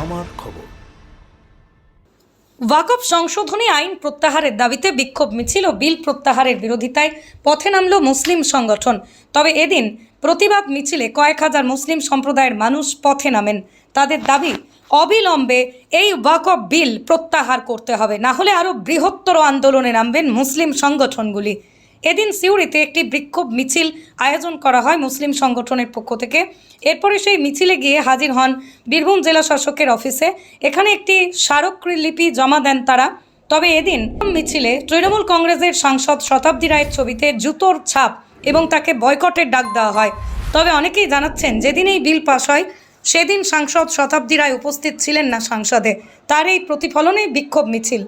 আমার খবর। ওয়াকফ সংশোধনী আইন প্রত্যাহারের দাবিতে বিক্ষোভ মিছিল ও বিল প্রত্যাহারের বিরোধিতায় পথে নামল মুসলিম সংগঠন। তবে এদিন প্রতিবাদ মিছিলে কয়েক হাজার মুসলিম সম্প্রদায়ের মানুষ পথে নামেন। তাদের দাবি, অবিলম্বে এই ওয়াকফ বিল প্রত্যাহার করতে হবে, না হলে আরও বৃহত্তর আন্দোলনে নামবেন মুসলিম সংগঠনগুলি। এদিন সিউড়িতে একটি বিক্ষোভ মিছিল আয়োজন করা হয় মুসলিম সংগঠনের পক্ষ থেকে। এরপরে সেই মিছিলে গিয়ে হাজির হন বীরভূম জেলা শাসকের অফিসে। এখানে একটি স্মারকলিপি জমা দেন তারা। তবে এদিন মিছিলে তৃণমূল কংগ্রেসের সাংসদ শতাব্দী রায়ের ছবিতে জুতোর ছাপ এবং তাকে বয়কটের ডাক দেওয়া হয়। তবে অনেকেই জানাচ্ছেন, যেদিন এই বিল পাশ হয়, সেদিন সাংসদ শতাব্দী রায় উপস্থিত ছিলেন না সংসদে। তার এই প্রতিফলনে বিক্ষোভ মিছিল।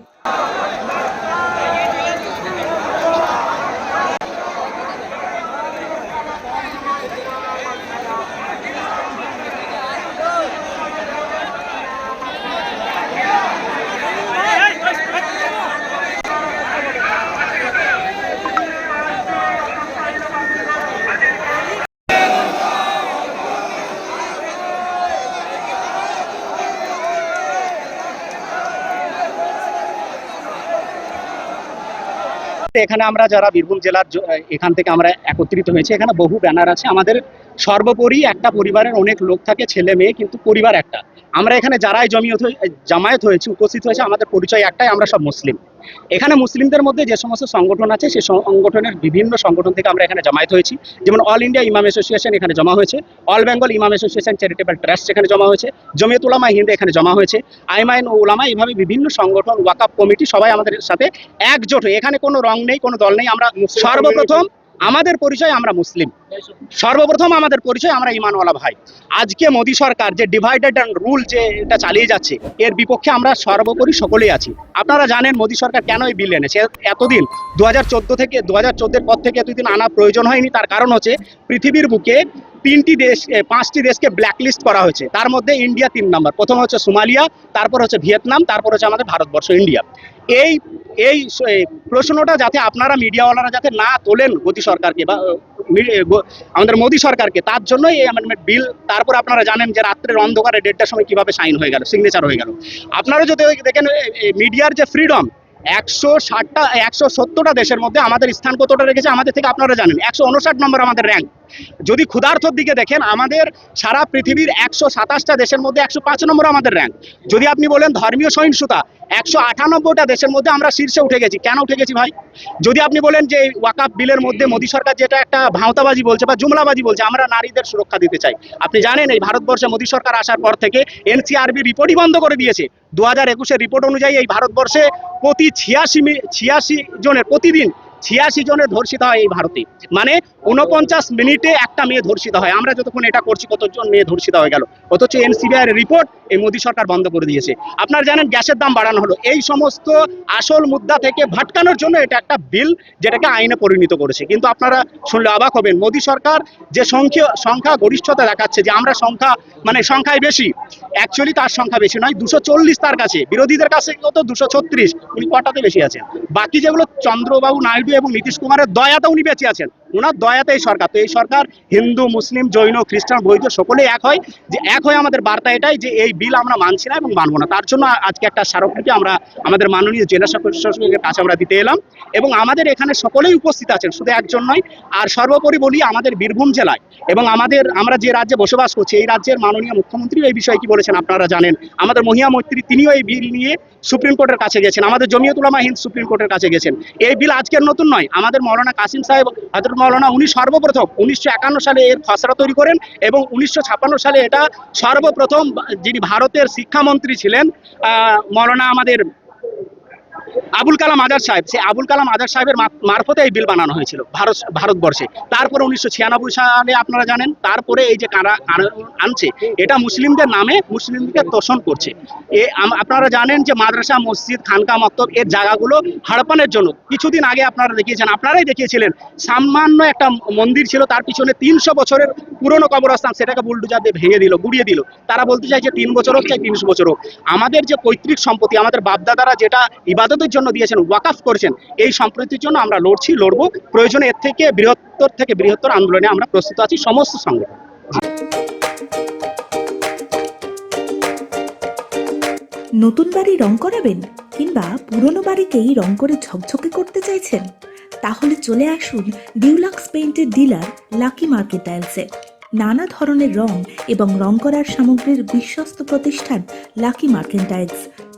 এখানে আমরা যারা বীরভূম জেলার এখান থেকে আমরা একত্রিত হয়েছে, এখানে বহু ব্যানার আছে। আমাদের সর্বোপরি একটা পরিবারের অনেক লোক থাকে, ছেলে মেয়ে, কিন্তু পরিবার একটা। আমরা এখানে যারাই জমিয়ত জামায়াত হয়েছে, উপস্থিত হয়েছে, আমাদের পরিচয় একটাই, আমরা সব মুসলিম। এখানে মুসলিমদের মধ্যে যে সমস্ত সংগঠন আছে সেই সংগঠনের বিভিন্ন সংগঠন থেকে আমরা এখানে জমায়েত হয়েছি। যেমন অল ইন্ডিয়া ইমাম অ্যাসোসিয়েশন এখানে জমা হয়েছে। অল বেঙ্গল ইমাম অ্যাসোসিয়েশন চ্যারিটেবল ট্রাস্ট এখানে জমা হয়েছে। জমিয়ত উলামা হিন্দ এখানে জমা হয়েছে। আইমাইন ও উলামা এইভাবে বিভিন্ন সংগঠন ওয়াকআপ কমিটি সবাই আমাদের সাথে একজোট হয়ে এখানে কোনো রং নেই কোনো দল নেই আমরা সর্বপ্রথম আমাদের পরিচয় আমরা মুসলিম। সর্বপ্রথম আমাদের পরিচয় আমরা ইমানওয়ালা ভাই। আজকে মোদী সরকার যে ডিভাইডেড অ্যান্ড রুল যে এটা চালিয়ে যাচ্ছে, এর বিপক্ষে আমরা সর্বোপরি সকলেই আছি। আপনারা জানেন মোদী সরকার কেন এই বিল এনেছে? এতদিন দু হাজার চোদ্দ থেকে দু হাজার পর থেকে এতদিন আনা প্রয়োজন হয়নি। তার কারণ হচ্ছে পৃথিবীর বুকে তিনটি দেশ পাঁচটি দেশকে ব্ল্যাকলিস্ট করা হয়েছে। তার মধ্যে ইন্ডিয়া তিন নম্বর। প্রথম হচ্ছে সোমালিয়া, তারপর হচ্ছে ভিয়েতনাম, তারপর হচ্ছে আমাদের ভারতবর্ষ, ইন্ডিয়া। এই এই প্রশ্নটা যাতে আপনারা মিডিয়াওয়ালারা যাতে না তোলেন গতি সরকারকে বা আমাদের মোদী সরকারকে, তার জন্যই এই অ্যামেন্ডমেন্ট বিল তারপর আপনারা জানেন যে রাত্রের অন্ধকারে দেড়টার সময় কীভাবে সাইন হয়ে গেল সিগনেচার হয়ে গেল। আপনারা যদি দেখেন মিডিয়ার যে ফ্রিডম একশো ষাটটা, একশো সত্তরটা দেশের মধ্যে আমাদের স্থান কতটা রেখেছে আমাদের থেকে আপনারা জানেন। একশো উনষাট নম্বর আমাদের র্যাঙ্ক যদি ক্ষুধার্থর দিকে দেখেন, আমাদের সারা পৃথিবীর একশো সাতাশটা দেশের মধ্যে একশো পাঁচ নম্বর আমাদের র্যাঙ্ক যদি আপনি বলেন ধর্মীয় সহিংসতা, একশো আটানব্বইটা দেশের মধ্যে আমরা শীর্ষে উঠে গেছি। কেন উঠে গেছি ভাই? যদি আপনি বলেন যে ওয়াকাপ বিলের মধ্যে মোদী সরকার যেটা একটা ভাঁওতাবাজি বলছে বা জুমলাবাজি বলছে, আমরা নারীদের সুরক্ষা দিতে চাই। আপনি জানেন, এই ভারতবর্ষে মোদী সরকার আসার পর থেকে এনসিআরবি রিপোর্টই বন্ধ করে দিয়েছে। দু হাজার একুশের রিপোর্ট অনুযায়ী এই ভারতবর্ষে প্রতি ছিয়াশি ছিয়াশি জনের, প্রতিদিন ছিয়াশি জনের ধর্ষিত হয় এই ভারতে। মানে উনপঞ্চাশ মিনিটে একটা মেয়ে ধর্ষিত হয়। আমরা যতক্ষণ এটা করছি, কতজন মেয়ে ধর্ষিত হয়ে গেল? অথচ এনসিবিআই রিপোর্ট এই মোদী সরকার বন্ধ করে দিয়েছে। আপনারা জানেন গ্যাসের দাম বাড়ানো হলো। এই সমস্ত আসল মুদ্রা থেকে ভাটকানোর জন্য এটা একটা বিল যেটাকে আইনে পরিণত করেছে। কিন্তু আপনারা শুনলে অবাক হবেন, মোদী সরকার যে সংখ্যা সংখ্যা গরিষ্ঠতা দেখাচ্ছে, যে আমরা সংখ্যা মানে সংখ্যায় বেশি অ্যাকচুয়ালি তার সংখ্যা বেশি নয়, দুশো চল্লিশ তার কাছে। বিরোধীদের কাছে কত? দুশো ছত্রিশ। উনি কটাতে বেশি আছেন? বাকি যেগুলো চন্দ্রবাবু নাইডু এবং নীতিশ কুমারের দয়াতে উনি বেঁচে আছেন। ওনার দয়াতে এই সরকার। তো এই সরকার হিন্দু, মুসলিম, জৈন, খ্রিস্টান বৈধ সকলেই এক হয়। যে এক হয় আমাদের বার্তা এটাই যে এই বিল আমরা মানছি না এবং মানবো না। তার জন্য আজকে একটা স্মারকলিপি আমরা আমাদের মাননীয় জেলা শাসকের কাছে আমরা দিতে এলাম এবং আমাদের এখানে সকলেই উপস্থিত আছেন, শুধু একজন নয়। আর সর্বোপরি বলি আমাদের বীরভূম জেলায় এবং আমাদের, আমরা যে রাজ্যে বসবাস করছি, এই রাজ্যের মাননীয় মুখ্যমন্ত্রী এই বিষয়ে কি বলেছেন আপনারা জানেন। আমাদের মহিয়া মৈত্রী তিনিও এই বিল নিয়ে সুপ্রিম কোর্টের কাছে গেছেন। আমাদের জমিয়ত উলামা হিন্দ সুপ্রিম কোর্টের কাছে গেছেন। এই বিল আজকের নতুন নয়। আমাদের মৌলানা কাসিম সাহেব হজরত মৌলানা উনি সর্বপ্রথম উনিশশো একান্ন সালে এর খসড়া তৈরি করেন এবং উনিশশো ছাপ্পান্ন সালে এটা সর্বপ্রথম যিনি ভারতের শিক্ষামন্ত্রী ছিলেন মৌলানা আমাদের আবুল কালাম আজাদ সাহেব, সে আবুল কালাম আজাদ সাহেবের মারফতে এই বিল বানানো হয়েছিল ভারত ভারতবর্ষে। তারপরে উনিশশো ছিয়ানব্বই সালে আপনারা জানেন, তারপরে এই যে কারা আনছে, এটা মুসলিমদের নামে মুসলিমদেরকে তোষণ করছে। এ আপনারা জানেন যে মাদ্রাসা, মসজিদ, খানকা, মক্তব এর জায়গাগুলো হাড়পানের জন্য। কিছুদিন আগে আপনারা দেখিয়েছেন, আপনারাই দেখিয়েছিলেন, সামান্য একটা মন্দির ছিল, তার পিছনে তিনশো বছরের পুরনো কবরস্থান, সেটাকে বুলডুজার দিয়ে ভেঙে দিল, গুড়িয়ে দিল। তারা বলতে চাই যে তিন বছর হোক, চাই তিনশো বছর হোক। আমাদের যে পৈতৃক সম্পত্তি, আমাদের বাপদাদারা যেটা ইবাদতের জন্য দিয়েছেন, ওয়াকাফ করেছেন, এই সম্প্রতির জন্য আমরা লড়ছি, লড়বো। প্রয়োজনে এর থেকে বৃহত্তর থেকে বৃহত্তর আন্দোলনে আমরা প্রস্তুত আছি, সমস্ত সংগঠন। নতুন বাড়ি রং করাবেন কিংবা পুরনো বাড়িকেই রং করে ঝকঝকে করতে চাইছেন? তাহলে চলে আসুন ডিউলাক্স পেইন্টের ডিলার লাকি মার্কেট টাইলসে। নানা ধরনের রং এবং রং করার সামগ্রীর বিশ্বস্ত প্রতিষ্ঠান লাকি মার্কেট টাইলস।